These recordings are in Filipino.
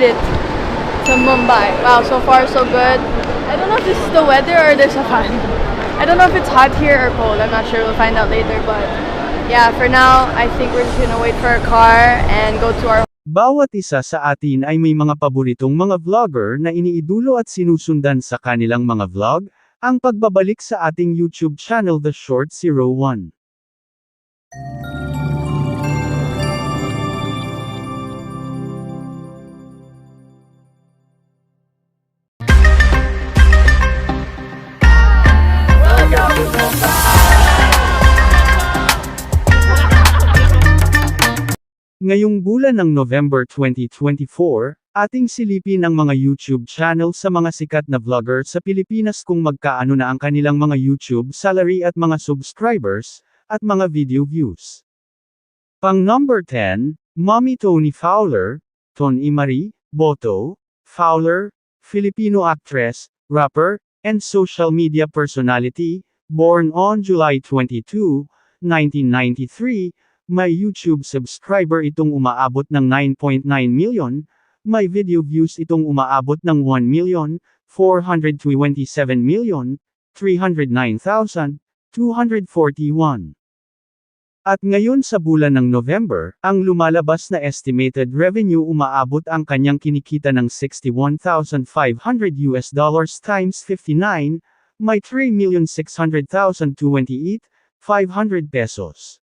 made it to Mumbai. Wow, so far so good. I don't know if this is the weather or there's a fan. I don't know if it's hot here or cold. I'm not sure. We'll find out later. But yeah, for now, I think we're just gonna wait for our car and go to our Bawat isa sa atin ay may mga paboritong mga vlogger na iniidulo at sinusundan sa kanilang mga vlog, ang pagbabalik sa ating YouTube channel The Short 01. Ngayong bulan ng November 2024, ating silipin ang mga YouTube channel sa mga sikat na vlogger sa Pilipinas kung magkaano na ang kanilang mga YouTube salary at mga subscribers, at mga video views. Pang number 10, Mommy Tony Fowler, Tony Marie, Boto, Fowler, Filipino actress, rapper, and social media personality, born on July 22, 1993, may YouTube subscriber itong umaabot ng 9.9 million, may video views itong umaabot ng 1 million, 427 million, 309,241. At ngayon sa bulan ng November, ang lumalabas na estimated revenue umaabot ang kanyang kinikita ng 61,500 US dollars times 59, may 3,600,028, 500 pesos.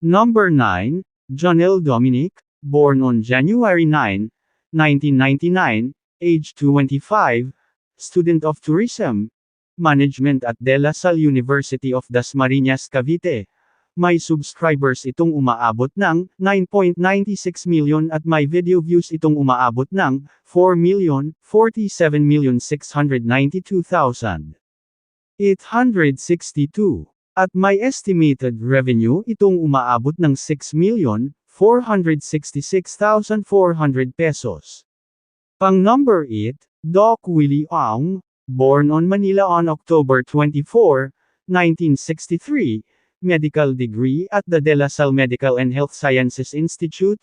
Number 9, Jonel Dominic, born on January 9, 1999, age 25, student of tourism, management at De La Salle University of Dasmariñas Cavite. May subscribers itong umaabot ng 9.96 million at may video views itong umaabot ng 4,47,692,862. At may estimated revenue itong umaabot ng 6,466,400 pesos. Pang number 8, Doc Willie Ong, born on Manila on October 24, 1963, medical degree at the De La Salle Medical and Health Sciences Institute,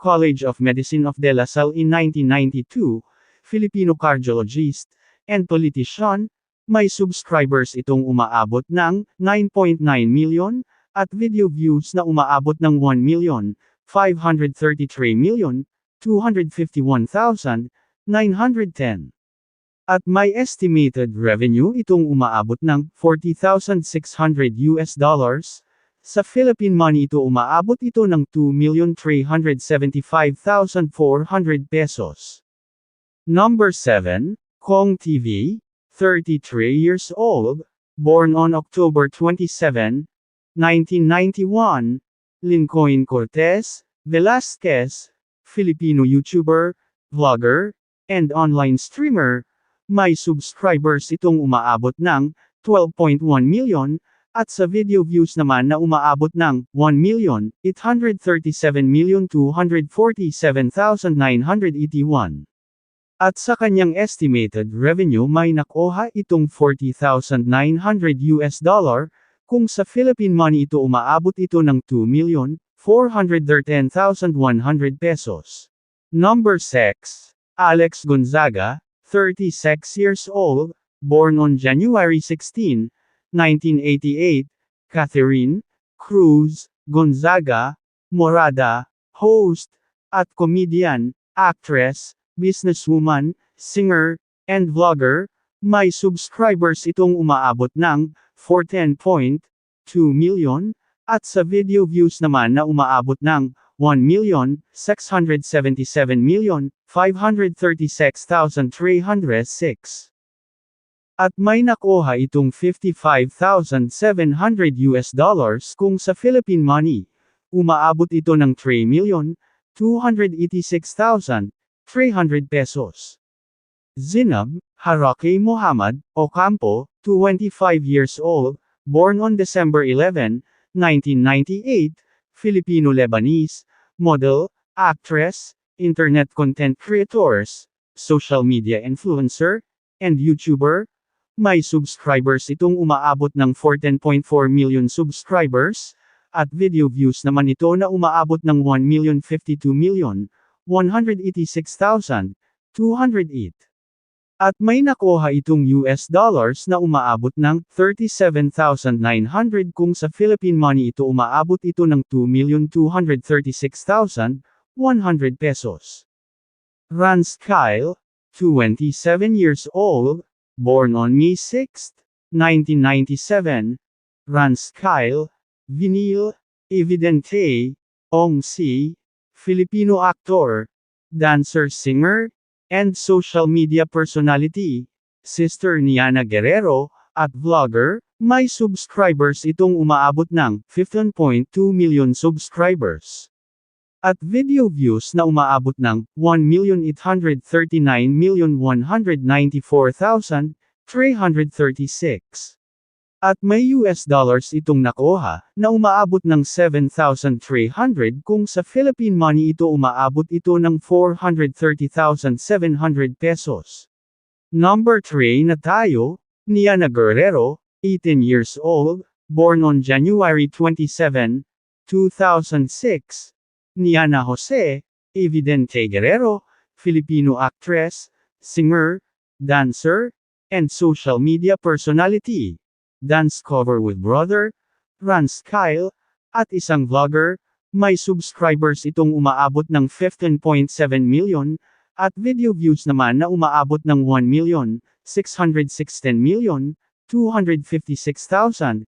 College of Medicine of De La Salle in 1992, Filipino cardiologist, and politician, may subscribers itong umaabot ng 9.9 million, at video views na umaabot ng 1 million, 533 million, 251,910. At may estimated revenue itong umaabot ng 40,600 US dollars. Sa Philippine money ito umaabot ito ng 2,375,400 pesos. Number 7, Kong TV, 33 years old, born on October 27, 1991, Lincoln Cortez, Velasquez, Filipino YouTuber, vlogger, and online streamer, may subscribers itong umaabot ng 12.1 million, at sa video views naman na umaabot ng 1,837,247,981. At sa kanyang estimated revenue may nakuha itong 40,900 US dollar, kung sa Philippine money ito umaabot ito ng 2,413,100 pesos. Number 6, Alex Gonzaga, 36 years old, born on January 16, 1988, Catherine, Cruz, Gonzaga, Morada, host, at comedian, actress, businesswoman, singer, and vlogger, may subscribers itong umaabot ng 410.2 million, at sa video views naman na umaabot ng 1,677,536,306. At may nakuha itong 55,700 US dollars kung sa Philippine money, umaabot ito ng 3,286,000 300 pesos. Zinab, Harake Muhammad, Ocampo, 25 years old, born on December 11, 1998, Filipino-Lebanese, model, actress, internet content creators, social media influencer, and YouTuber. May subscribers itong umaabot ng 14.4 million subscribers, at video views naman ito na umaabot ng 1,052,186,000, 208. At may nakuha itong US dollars na umaabot ng 37,900 kung sa Philippine money ito umaabot ito ng 2,236,100 pesos. Rans Kyle, 27 years old, born on May 6, 1997. Rans Kyle, Vinil, Evidente, Ong Si, Filipino actor, dancer singer, and social media personality, sister ni Ana Guerrero, at vlogger, may subscribers itong umaabot ng 15.2 million subscribers. At video views na umaabot ng 1,839,194,336. At may US dollars itong nakuha, na umaabot ng 7,300 kung sa Philippine money ito umaabot ito ng 430,700 pesos. Number 3 na tayo, Niana Guerrero, 18 years old, born on January 27, 2006. Niana Jose, Evidente Guerrero, Filipino actress, singer, dancer, and social media personality. Dance cover with brother, Rans Kyle, at isang vlogger, may subscribers itong umaabot ng 15.7 million, at video views naman na umaabot ng 1 million, 616 million, 256,561.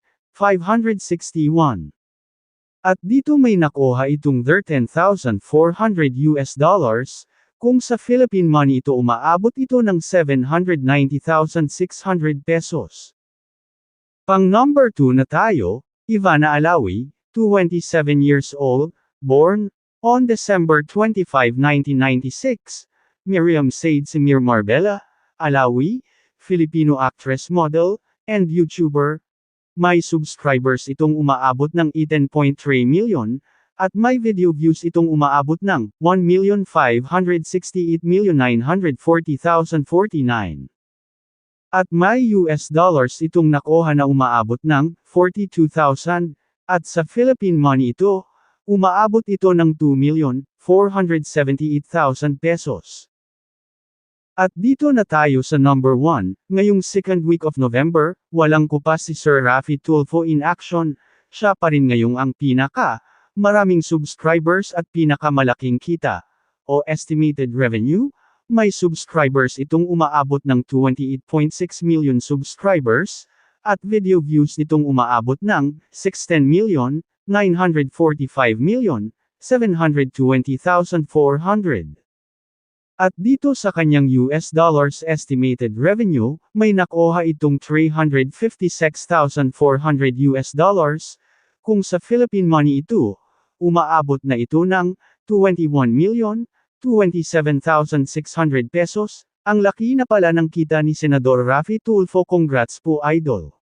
At dito may nakuha itong 13,400 US dollars, kung sa Philippine money ito umaabot ito ng 790,600 pesos. Pang number 2 na tayo, Ivana Alawi, 27 years old, born on December 25, 1996. Miriam Said Semir Marbella, Alawi, Filipino actress model, and YouTuber. May subscribers itong umaabot ng 18.3 million, at may video views itong umaabot ng 1,568,940,049. At may US dollars itong nakuha na umaabot ng 42,000, at sa Philippine money ito, umaabot ito ng 2,478,000 pesos. At dito na tayo sa number 1, ngayong second week of November, walang kupas si Sir Rafi Tulfo in action, siya pa rin ngayong ang pinaka, maraming subscribers at pinakamalaking kita, o estimated revenue, may subscribers itong umaabot ng 28.6 million subscribers, at video views nitong umaabot ng 610 million, 945 million, 720,400. At dito sa kanyang US dollars estimated revenue, may nakuha itong 356,400 US dollars, kung sa Philippine money ito, umaabot na ito ng 21 million, 27,600 pesos, ang laki na pala ng kita ni Senador Rafi Tulfo congrats po idol.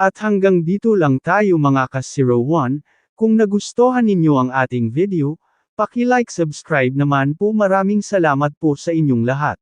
At hanggang dito lang tayo mga kas-01, kung nagustuhan ninyo ang ating video, paki-like subscribe naman po maraming salamat po sa inyong lahat.